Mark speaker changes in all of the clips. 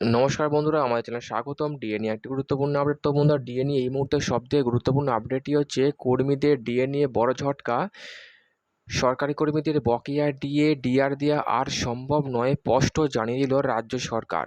Speaker 1: নমস্কার বন্ধুরা আমার চ্যানেল স্বাগতম। ডিএ নিয়ে একটি গুরুত্বপূর্ণ আপডেট তো বন্ধুরা ডিএ এই মুহূর্তে সবথেকে গুরুত্বপূর্ণ আপডেটই হচ্ছে কর্মীদের ডিএনএ বড় ঝটকা। সরকারি কর্মীদের বকেয়া ডিএ ডিআর দেওয়া আর সম্ভব নয়, স্পষ্ট জানিয়ে দিল রাজ্য সরকার।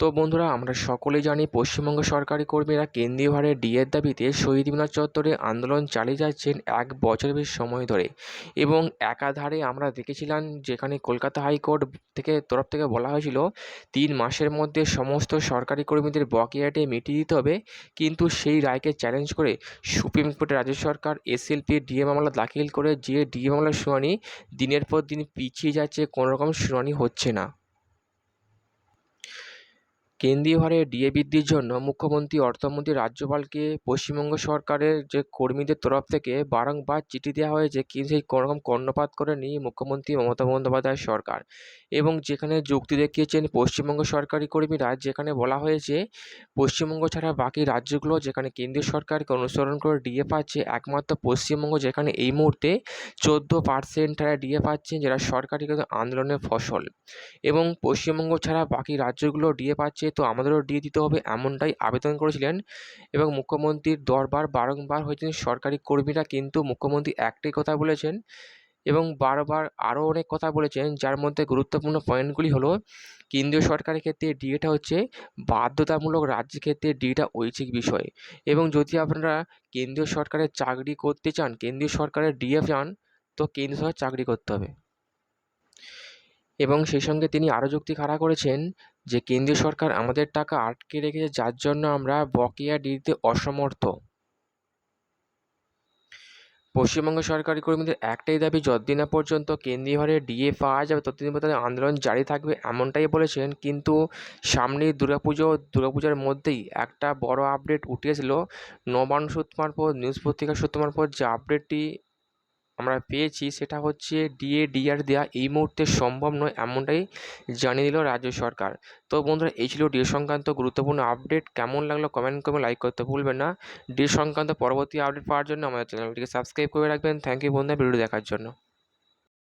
Speaker 1: তো বন্ধুরা, আমরা সকলেই জানি পশ্চিমবঙ্গ সরকারি কর্মীরা কেন্দ্রীয় হারে ডিএর দাবিতে শহীদ মিনার চত্বরে আন্দোলন চালিয়ে যাচ্ছেন এক বছরের বেশি সময় ধরে। এবং একাধারে আমরা দেখেছিলাম যেখানে কলকাতা হাইকোর্ট থেকে তরফ থেকে বলা হয়েছিল, তিন মাসের মধ্যে সমস্ত সরকারি কর্মীদের বকেয়াটে মিটিয়ে দিতে হবে। কিন্তু সেই রায়কে চ্যালেঞ্জ করে সুপ্রিম কোর্টে রাজ্য সরকার, এসএলপি, ডিএ মামলা দাখিল করে যে ডিএ মামলার শুনানি দিনের পর দিন পিছিয়ে যাচ্ছে, কোনোরকম শুনানি হচ্ছে না। কেন্দ্রীয় হারে ডিএ বৃদ্ধির জন্য মুখ্যমন্ত্রী, অর্থমন্ত্রী, রাজ্যপালকে পশ্চিমবঙ্গ সরকারের যে কর্মীদের তরফ থেকে বারংবার চিঠি দেওয়া হয়েছে কিন্তু সেই কোনোরকম কর্ণপাত করেনি মুখ্যমন্ত্রী মমতা বন্দ্যোপাধ্যায় সরকার। এবং যেখানে যুক্তি দেখিয়েছেন পশ্চিমবঙ্গ সরকারি কর্মীরা, যেখানে বলা হয়েছে পশ্চিমবঙ্গ ছাড়া বাকি রাজ্যগুলো যেখানে কেন্দ্রীয় সরকারকে অনুসরণ করে ডিএ পাচ্ছে, একমাত্র পশ্চিমবঙ্গ যেখানে এই মুহূর্তে চোদ্দ পার্সেন্ট তারা ডিএ পাচ্ছেন যারা সরকারি আন্দোলনের ফসল। এবং পশ্চিমবঙ্গ ছাড়া বাকি রাজ্যগুলো ডিএ পাচ্ছে তো আমাদেরও ডিএ দিতে হবে এমনটাই আবেদন করেছিলেন এবং মুখ্যমন্ত্রীর দরবার বারংবার হয়েছেন সরকারি কর্মীরা কিন্তু মুখ্যমন্ত্রী একটাই কথা বলেছেন এবং বারবার আরও অনেক কথা বলেছেন যার মধ্যে গুরুত্বপূর্ণ পয়েন্টগুলি হলো কেন্দ্রীয় সরকারের ক্ষেত্রে ডিএটা হচ্ছে বাধ্যতামূলক রাজ্যের ক্ষেত্রে ডিএটা ঐচ্ছিক বিষয় এবং যদি আপনারা কেন্দ্রীয় সরকারের চাকরি করতে চান, কেন্দ্রীয় সরকারের ডিএ চান, তো কেন্দ্রীয় সরকার চাকরি করতে হবে। এবং সেই সঙ্গে তিনি আরও যুক্তি খাড়া করেছেন যে কেন্দ্রীয় সরকার আমাদের টাকা আটকে রেখেছে যার জন্য আমরা বকেয়া দিতে অসমর্থ। পশ্চিমবঙ্গ সরকারি কর্মীদের একটাই দাবি, যতদিন না পর্যন্ত কেন্দ্রীয় হারে ডিএ পাওয়া যাবে, ততদিন পর্যন্ত আন্দোলন জারি থাকবে এমনটাই বলেছেন। কিন্তু সামনেই দুর্গাপুজো, দুর্গাপূজার মধ্যেই একটা বড় আপডেট উঠে এসেছিল নবান্ন সূত্র মারফত নিউজ পত্রিকা সূত্র মারফত যে আপডেটটি আমরা পেয়েছি সেটা হচ্ছে ডিএ, ডিআর দেওয়া এই মুহূর্তে সম্ভব নয় এমনটাই জানিয়ে দিল রাজ্য সরকার। তো বন্ধুরা, এই ছিল ডিএ সংক্রান্ত গুরুত্বপূর্ণ আপডেট। কেমন লাগল কমেন্ট করে লাইক করতে ভুলবেন না। ডিএ সংক্রান্ত পরবর্তী আপডেট পাওয়ার জন্য আমাদের চ্যানেলটিকে সাবস্ক্রাইব করে রাখবেন। থ্যাংক ইউ বন্ধুরা ভিডিও দেখার জন্য।